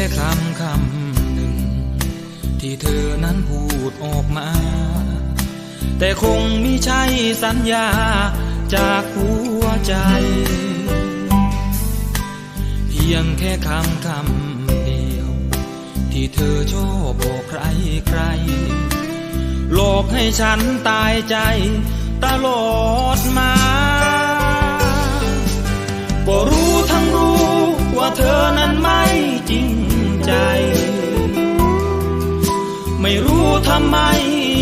ค่คำคำหนึ่ง ที่เธอนั้นพูดออกมา แต่คงไมิใช่สัญญาจากหัวใจ เพียงแค่คำคำเดียว ที่เธอชอบบอกใครใครหลอกให้ฉันตายใจตลอดมา ก็รู้ ไม่รู้ทำไม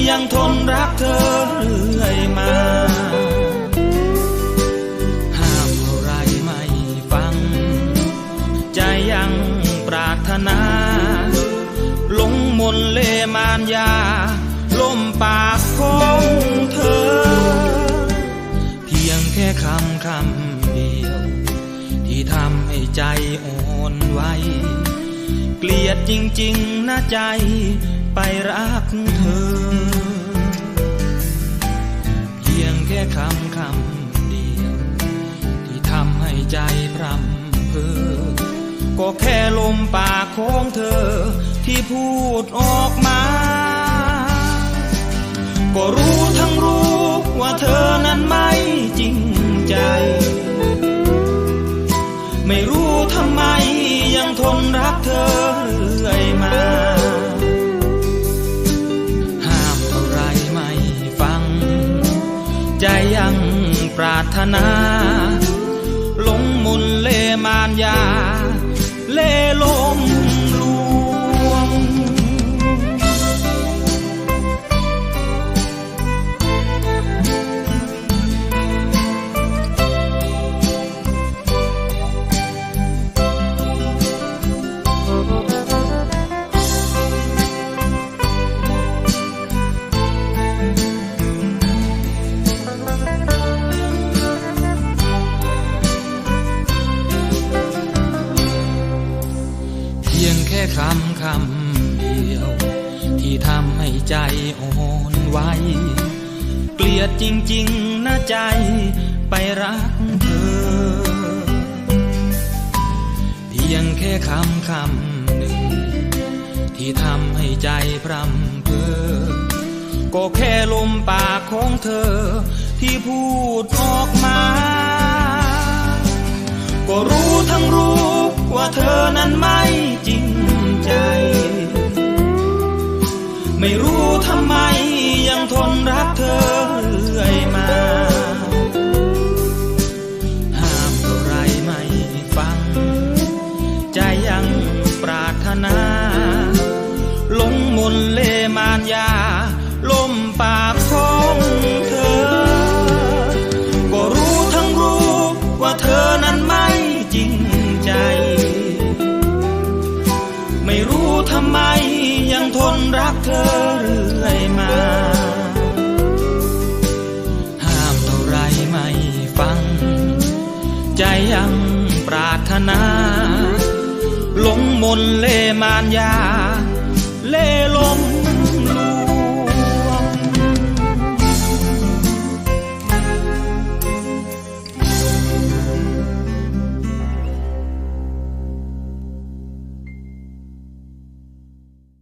ยังทนรักเธอเรื่อยมาห้ามเท่าไรไม่ฟัง ใจยังปรารถนาลงมนเลมานยาล่มปากของเธอ เพียงแค่คำคำเดียว ที่ทำให้ใจอ่อนไหวเกลียดจริง ๆนะใจ ไปรักเธอ เพียงแค่คำคำเดียว ที่ทำให้ใจพรำเพอก็แค่ลมปากของเธอที่พูดออกมา ก็รู้ทั้งรู้ว่าเธอนั้นม่จ ยังปรารถนา ลงมุนเลมานยา เลลม แค่คำคำเดียว ที่ทำให้ใจอ่อนไหวเกลียดจริงๆนะใจไปรักเธอ เพียงแค่คำคำหนึ่ง ที่ทำให้ใจพรำเพอก็แค่ลมปากของเธอ ที่พูดออกมา ก็รู้ทั้งรู้ว่าเธอนั้นไม่จริง ใจ ไม่รู้ทำไมยังทนรักเธอเรื่อยมาห้ามเท่าไรไม่ฟัง ใจยังปรารถนา ลงมนเลมานยา ล้มปา ทำไมยังทนรักเธอเรื่อยมา ห้ามเท่าไรไม่ฟัง ใจยังปรารถนาลงมนเลมานยา เล่ลม